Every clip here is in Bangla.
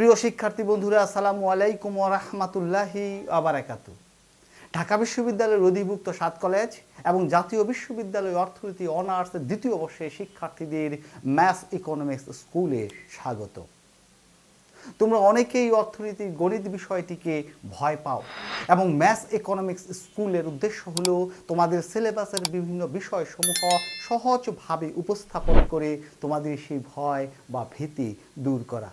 প্রিয় শিক্ষার্থী বন্ধুরা, আসসালামু আলাইকুম রহমতুল্লাহি আবারাকাতু ঢাকা বিশ্ববিদ্যালয়ের অধিভুক্ত সাত কলেজ এবং জাতীয় বিশ্ববিদ্যালয় অর্থনীতি অনার্সের দ্বিতীয় বর্ষে শিক্ষার্থীদের ম্যাথ ইকোনমিক্স স্কুলে স্বাগত। তোমরা অনেকেই অর্থনীতি গণিত বিষয়টিকে ভয় পাও এবং ম্যাথ ইকোনমিক্স স্কুলের উদ্দেশ্য হলো তোমাদের সিলেবাসের বিভিন্ন বিষয়সমূহ সহজভাবে উপস্থাপন করে তোমাদের সেই ভয় বা ভীতি দূর করা।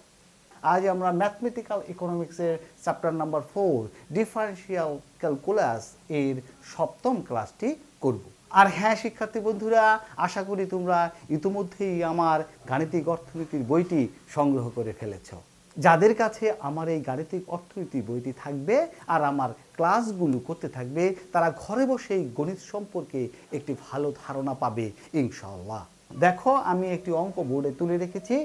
আজ আমরা mathematical ইকোনমিক্সের chapter number four differential calculus এর সপ্তম ক্লাসটি করব। আর হ্যাঁ শিক্ষার্থী বন্ধুরা, আশা করি তোমরা ইতিমধ্যেই আমার গাণিতিক অর্থনীতির বইটি সংগ্রহ করে ফেলেছ। যাদের কাছে আমার এই গাণিতিক অর্থনীতি বইটি থাকবে আর আমার ক্লাসগুলো করতে থাকবে, তারা ঘরে বসেই গণিত সম্পর্কে একটি ভালো ধারণা পাবে ইনশাল্লাহ দেখো, আমি একটি অঙ্ক বোর্ডে তুলে রেখেছি,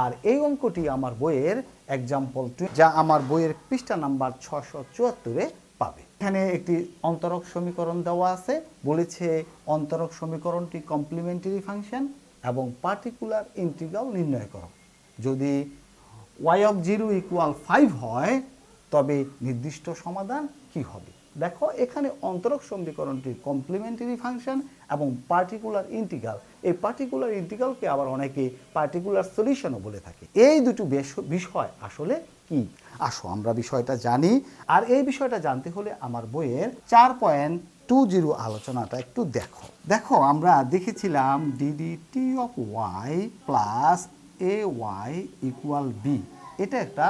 আর এই অঙ্কটি আমার বইয়ের এক্সাম্পল যা আমার বইয়ের পৃষ্ঠা নাম্বার ছশো চুয়াত্তরে পাবে। এখানে একটি অন্তরক সমীকরণ দেওয়া আছে, বলেছে অন্তরক সমীকরণটি কমপ্লিমেন্টারি ফাংশন এবং পার্টিকুলার ইন্টিগ্রাল নির্ণয় করো। যদি Y of zero equal five হয়, তবে নির্দিষ্ট সমাধান কি হবে? দেখো, এখানে অন্তরক সমীকরণটি কমপ্লিমেন্টারি ফাংশন এবং পার্টিকুলার ইন্টিগ্রাল এই পার্টিকুলার ইন্টিগ্রালকে আবার অনেকে পার্টিকুলার সলিউশনও বলে থাকে। এই দুটো বিষয় আসলে কি? আসো, আমরা বিষয়টা জানি। আর এই বিষয়টা জানতে হলে আমার বইয়ের চার পয়েন্ট টু জিরো আলোচনাটা একটু দেখো। দেখো, আমরা দেখেছিলাম d d t of y plus a y equal b এটা একটা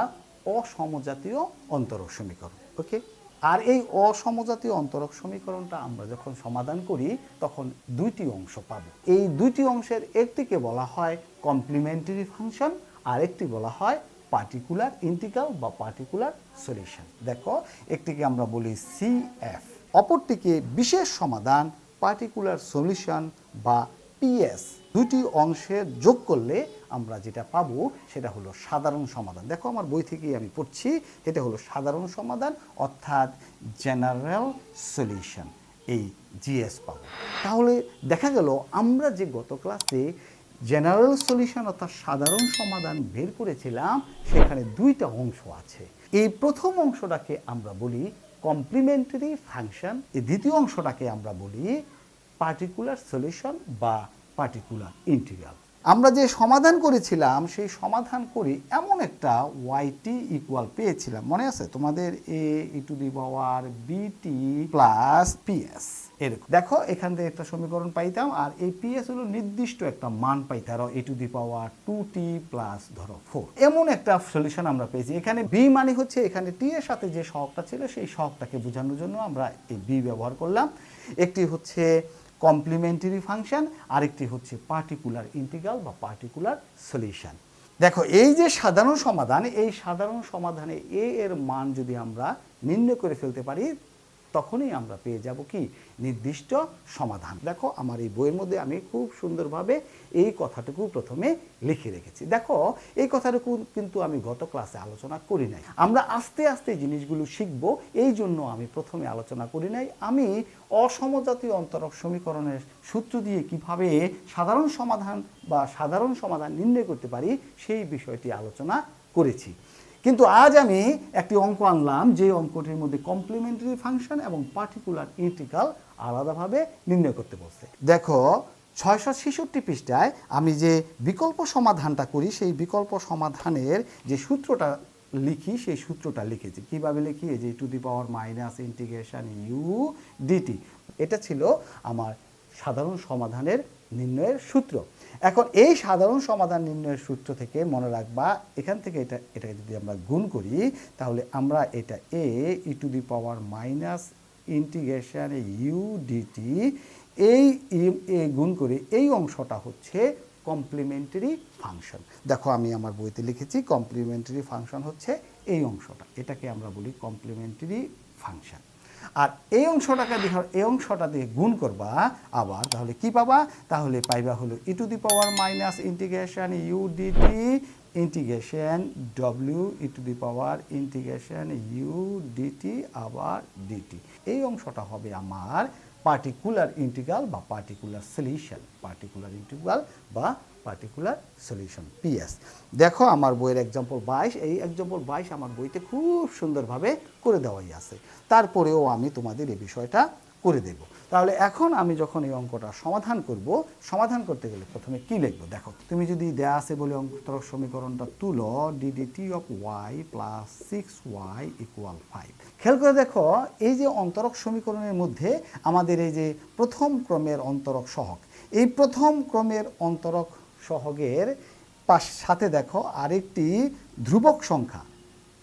অসমজাতীয় অন্তরক সমীকরণ ওকে আর এই অসমজাতীয় অন্তরক সমীকরণটা আমরা যখন সমাধান করি, তখন দুইটি অংশ পাব। এই দুইটি অংশের একটিকে বলা হয় কমপ্লিমেন্টারি ফাংশন আর একটি বলা হয় পার্টিকুলার ইন্টিগ্রাল বা পার্টিকুলার সলিউশন দেখো, একটিকে আমরা বলি সিএফ অপরটিকে বিশেষ সমাধান পার্টিকুলার সলিউশন বা পিএস দুটি অংশে যোগ করলে আমরা যেটা পাবো সেটা হলো সাধারণ সমাধান। দেখো আমার বই থেকেই আমি পড়ছি এটা হলো সাধারণ সমাধান অর্থাৎ জেনারেল সলিউশন এই জিএস পাবো। তাহলে দেখা গেল আমরা যে গত ক্লাসে জেনারেল সলিউশন অর্থাৎ সাধারণ সমাধান বের করেছিলাম, সেখানে দুইটা অংশ আছে। এই প্রথম অংশটাকে আমরা বলি কমপ্লিমেন্টারি ফাংশন এই দ্বিতীয় অংশটাকে আমরা বলি পার্টিকুলার সলিউশন বা পার্টিকুলার ইন্টিগ্রাল আমরা যে সমাধান করেছিলাম সেই সমাধান করে এমন একটা ওয়াইটি ইকুয়াল পেয়েছিলাম। মনে আছে? তোমাদের এ ই টু দি পাওয়ার বিটি প্লাস পিএস এরকম। দেখো এখান থেকে একটা সমীকরণ পাইতাম আর এই পিএস হলো নির্দিষ্ট একটা মান পাইতাম ধরো a to the power two t plus ধরো ফোর এমন একটা সলিউশন আমরা পেয়েছি। এখানে বি মানে হচ্ছে এখানে টি এর সাথে যে সহগটা ছিল সেই সহগটাকে বোঝানোর জন্য আমরা এই বি ব্যবহার করলাম। একটি হচ্ছে কমপ্লিমেন্টারি ফাংশন আরেকটি হচ্ছে পার্টিকুলার ইন্টিগ্রাল বা পার্টিকুলার সলিউশন দেখো, এই যে সাধারণ সমাধান, এই সাধারণ সমাধানে এ এর মান যদি আমরা নির্ণয় করে ফেলতে পারি তখনই আমরা পেয়ে যাব কি? নির্দিষ্ট সমাধান। দেখো, আমার এই বইয়ের মধ্যে আমি খুব সুন্দরভাবে এই কথাটুকু প্রথমে লিখে রেখেছি। দেখো, এই কথাটুকু কিন্তু আমি গত ক্লাসে আলোচনা করি নাই। আমরা আস্তে আস্তে জিনিসগুলো শিখব, এই জন্য আমি প্রথমে আলোচনা করি নাই। আমি অসমজাতীয় অন্তরক সমীকরণের সূত্র দিয়ে কীভাবে সাধারণ সমাধান বা সাধারণ সমাধান নির্ণয় করতে পারি, সেই বিষয়টি আলোচনা করেছি। কিন্তু আজ আমি একটি অঙ্ক আনলাম যে অঙ্কটির মধ্যে কমপ্লিমেন্টারি ফাংশন এবং পার্টিকুলার ইন্টিগ্রাল আলাদাভাবে নির্ণয় করতে বলছে। দেখো, ছয়শো ছেষট্টি পৃষ্ঠায় আমি যে বিকল্প সমাধানটা করি, সেই বিকল্প সমাধানের যে সূত্রটা লিখি, সেই সূত্রটা লিখেছি। কীভাবে লিখি? এই যে to the power minus integration u d t এটা ছিল আমার সাধারণ সমাধানের নির্ণয়ের সূত্র। এখন এই সাধারণ সমাধান নির্ণয়ের সূত্র থেকে মনে রাখবা, এখান থেকে এটা, এটাকে যদি আমরা গুণ করি, তাহলে আমরা এটা a e to the power minus integration u d t এই গুণ করে এই অংশটা হচ্ছে কমপ্লিমেন্টারি ফাংশন দেখো আমি আমার বইতে লিখেছি কমপ্লিমেন্টারি ফাংশন হচ্ছে এই অংশটা। এটাকে আমরা বলি কমপ্লিমেন্টারি ফাংশন আর এই অংশটাকে দেখো এই অংশটা দিয়ে গুণ করবা আবার, তাহলে কি পাবা? তাহলে পাইবা হলো e to the power minus integration u d t integration W e to the power integration u d t আবার ডিটি এই অংশটা হবে আমার পার্টিকুলার ইন্টিগ্রাল বা পার্টিকুলার সলিউশন পার্টিকুলার ইন্টিগ্রাল বা পার্টিকুলার সলিউশন পিএস দেখো, আমার বইয়ের এক্সাম্পল বাইশ, এই এক্সাম্পল বাইশ আমার বইতে খুব সুন্দরভাবে করে দেওয়াই আছে। তারপরেও আমি তোমাদের এই বিষয়টা করে দেব। তাহলে এখন আমি যখন এই অঙ্কটা সমাধান করব, সমাধান করতে গেলে প্রথমে কি লিখব? দেখো, তুমি যদি দেয়া আছে বলে অঙ্কতরক সমীকরণটা তুলো d d t of y plus six y equal five খেয়াল করে দেখো, এই যে অন্তরক সমীকরণের মধ্যে আমাদের এই যে প্রথম ক্রমের অন্তরক সহগ এই প্রথম ক্রমের অন্তরক সহগের পাশ সাথে দেখো আরেকটি ধ্রুবক সংখ্যা,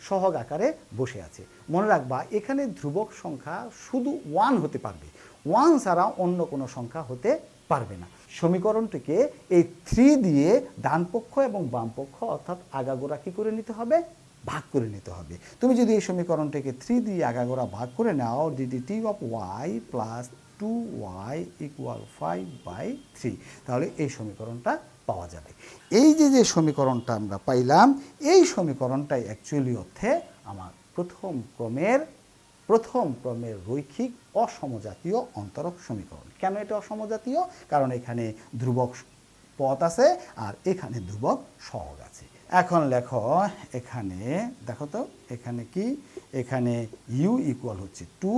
সহগ আকারে বসে আছে। মনে রাখবা, এখানে ধ্রুবক সংখ্যা শুধু ওয়ান হতে পারবে। ওয়ান ছাড়া অন্য কোনো সংখ্যা হতে পারবে না। সমীকরণটিকে এই থ্রি দিয়ে ডান পক্ষ এবং বাম পক্ষ অর্থাৎ আগাগোড়া কী করে নিতে হবে? ভাগ করে নিতে হবে। তুমি যদি এই সমীকরণটিকে থ্রি দিয়ে আগাগোড়া ভাগ করে নাও d d t of y plus two y equal five by three তাহলে এই সমীকরণটা পাওয়া যাবে। এই যে যে সমীকরণটা আমরা পাইলাম, এই সমীকরণটাই অ্যাকচুয়ালি অর্থে আমার প্রথম ক্রমের প্রথম ক্রমের রৈখিক অসমজাতীয় অন্তরক সমীকরণ। কেন এটা অসমজাতীয়? কারণ এখানে ধ্রুবক পথ আছে আর এখানে ধ্রুবক সহগ আছে। এখন লেখো, এখানে, দেখো তো, এখানে কি? এখানে ইউ ইকুয়াল হচ্ছে টু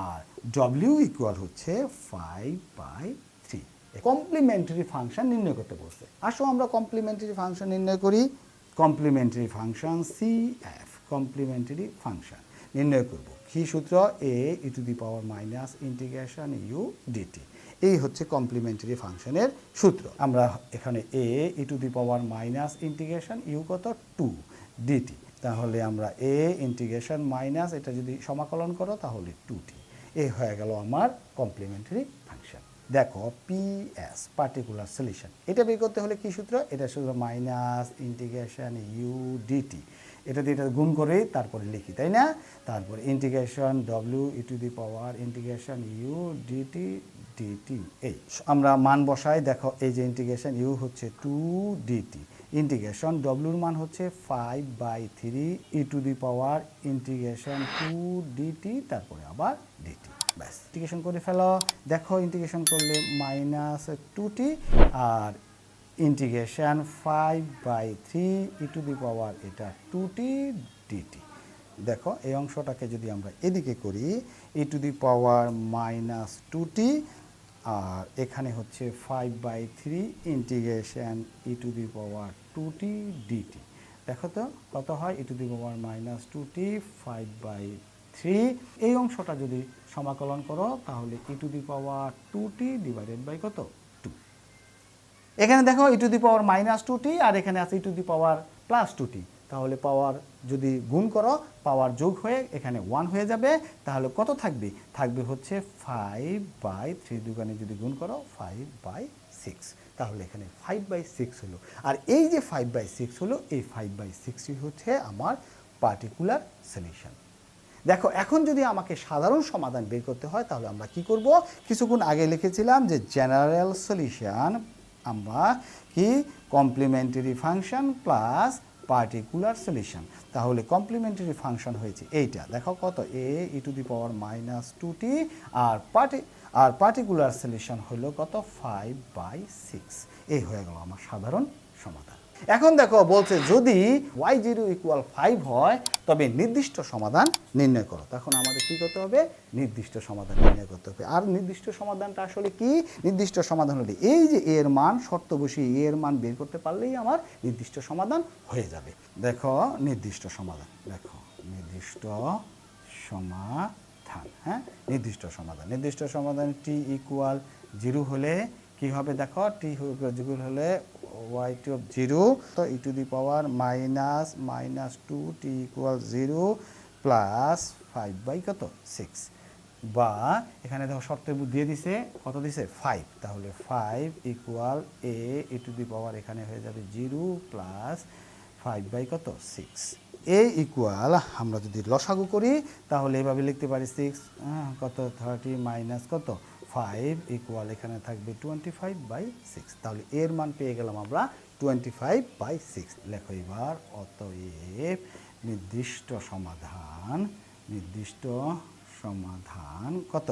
আর ডব্লিউ ইকুয়াল হচ্ছে five by three complementary function নির্ণয় করতে বলছে। আসো আমরা কমপ্লিমেন্টারি ফাংশন নির্ণয় করি। Complementary function c f complementary function নির্ণয় করব। কি সূত্র? A e to the power minus integration u d t এই হচ্ছে কমপ্লিমেন্টারি ফাংশনের সূত্র। আমরা এখানে a e to the power minus integration u কত? টু ডিটি তাহলে আমরা এ ইন্টিগ্রেশন মাইনাস এটা যদি সমাকলন করো, তাহলে টু টি এই হয়ে গেল আমার কমপ্লিমেন্টারি ফাংশন দেখো পিএস পার্টিকুলার সলিউশন এটা বের করতে হলে কি সূত্র? এটা সূত্র মাইনাস ইন্টিগ্রেশন ইউ ডিটি এটা দিয়ে এটা গুণ করে তারপরে লিখি, তাই না? তারপরে integration W e to the power integration u d t d t এই, আমরা মান বসাই, দেখো এই যে ইন্টিগ্রেশন ইউ হচ্ছে টু ডিটি ইন্টিগ্রেশন ডব্লিউর মান হচ্ছে five by three e to the power integration two d t তারপরে আবার ডিটি ব্যাস। ইন্টিগ্রেশন করে ফেলো, দেখো ইন্টিগ্রেশন করলে minus two t R integration five by three e to the power এটা টু টি ডিটি দেখো, এই অংশটাকে যদি আমরা এদিকে করি e to the power minus two t আর এখানে হচ্ছে five by three integration e to the power two t d t দেখো তো কত হয়? E to the power minus two t five by three এই অংশটা যদি সমাকলন করো, তাহলে e to the power two t divided by কত? টু এখানে দেখো e to the power minus two t আর এখানে আছে e to the power plus two t তাহলে পাওয়ার যদি গুণ করো পাওয়ার যোগ হয়ে এখানে ওয়ান হয়ে যাবে, তাহলে কত থাকবে? থাকবে হচ্ছে ফাইভ বাই থ্রি দুগানে যদি গুণ করো ফাইভ বাই সিক্স তাহলে এখানে ফাইভ বাই সিক্স হলো। আর এই যে ফাইভ বাই সিক্স হলো, এই ফাইভ বাই সিক্সই হচ্ছে আমার পার্টিকুলার সলিউশন দেখো, এখন যদি আমাকে সাধারণ সমাধান বের করতে হয়, তাহলে আমরা কি করব? কিছুক্ষণ আগে লিখেছিলাম যে জেনারেল সলিউশন আমরা কি complementary function plus particular solution তাহলে কমপ্লিমেন্টারি ফাংশন হয়েছে এইটা। দেখো কত? A e to the power minus two t R party আর পার্টিকুলার সলিউশন হলো কত? ফাইভ বাই সিক্স এই হয়ে গেল আমার সাধারণ সমাধান। এখন দেখো, বলছে যদি ওয়াই জিরো ইকুয়াল ফাইভ হয়, তবে নির্দিষ্ট সমাধান নির্ণয় করো। তখন আমাদের কি করতে হবে? নির্দিষ্ট সমাধান নির্ণয় করতে হবে। আর নির্দিষ্ট সমাধানটা আসলে কি? নির্দিষ্ট সমাধান হলে এই যে এর মান, শর্ত বসিয়ে এর মান বের করতে পারলেই আমার নির্দিষ্ট সমাধান হয়ে যাবে। দেখো, নির্দিষ্ট সমাধান। দেখো, নির্দিষ্ট সমাধান হ্যাঁ? নির্দিষ্ট সমাধান। নির্দিষ্ট সমাধান টি ইকুয়াল জিরো হলে কি হবে? দেখো টি হলে ওয়াই টু অফ জিরো তো e to the power minus minus two t equal zero plus five by কত? সিক্স বা এখানে দেখো শর্ত দিয়ে দিছে, কত দিছে? ফাইভ তাহলে five equal a e to the power এখানে হয়ে যাবে জিরো প্লাস ফাইভ বাই কত? সিক্স এ ইকুয়াল আমরা যদি লসাগু করি, তাহলে এভাবে লিখতে পারি সিক্স কত? থার্টি মাইনাস কত? ফাইভ ইকুয়াল এখানে থাকবে টোয়েন্টি ফাইভ বাই সিক্স তাহলে এর মান পেয়ে গেলাম আমরা টোয়েন্টি ফাইভ বাই সিক্স লেখো এবার, অতএব নির্দিষ্ট সমাধান নির্দিষ্ট সমাধান কত?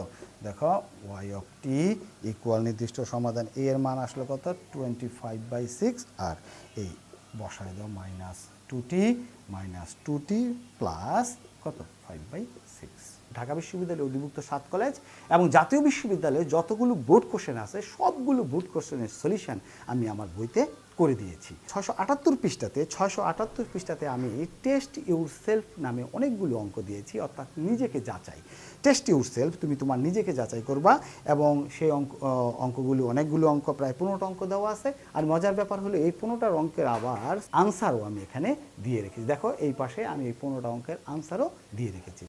দেখো ওয়াই অফ টি ইকুয়াল নির্দিষ্ট সমাধান। এর মান আসলো কত? টোয়েন্টি ফাইভ বাই সিক্স আর এই বসায় দাও minus two t minus two t plus কত? ফাইভ বাই সিক্স ঢাকা বিশ্ববিদ্যালয়ে অধিভুক্ত সাত কলেজ এবং জাতীয় বিশ্ববিদ্যালয়ে যতগুলো বোর্ড কোশ্চেন আছে, সবগুলো বোর্ড কোশ্চেনের সলিউশন আমি আমার বইতে করে দিয়েছি। ছয়শো আটাত্তর পৃষ্ঠাতে, ছয়শো আটাত্তর পৃষ্ঠাতে আমি টেস্ট ইউর সেলফ নামে অনেকগুলো অঙ্ক দিয়েছি, অর্থাৎ নিজেকে যাচাই। টেস্ট ইউর সেলফ তুমি তোমার নিজেকে যাচাই করবা এবং সেই অঙ্ক অঙ্কগুলো, অনেকগুলো অঙ্ক, প্রায় পনেরোটা অঙ্ক দেওয়া আছে। আর মজার ব্যাপার হলো, এই পনেরোটার অঙ্কের আবার আনসারও আমি এখানে দিয়ে রেখেছি। দেখো, এই পাশে আমি এই পনেরোটা অঙ্কের আনসারও দিয়ে রেখেছি।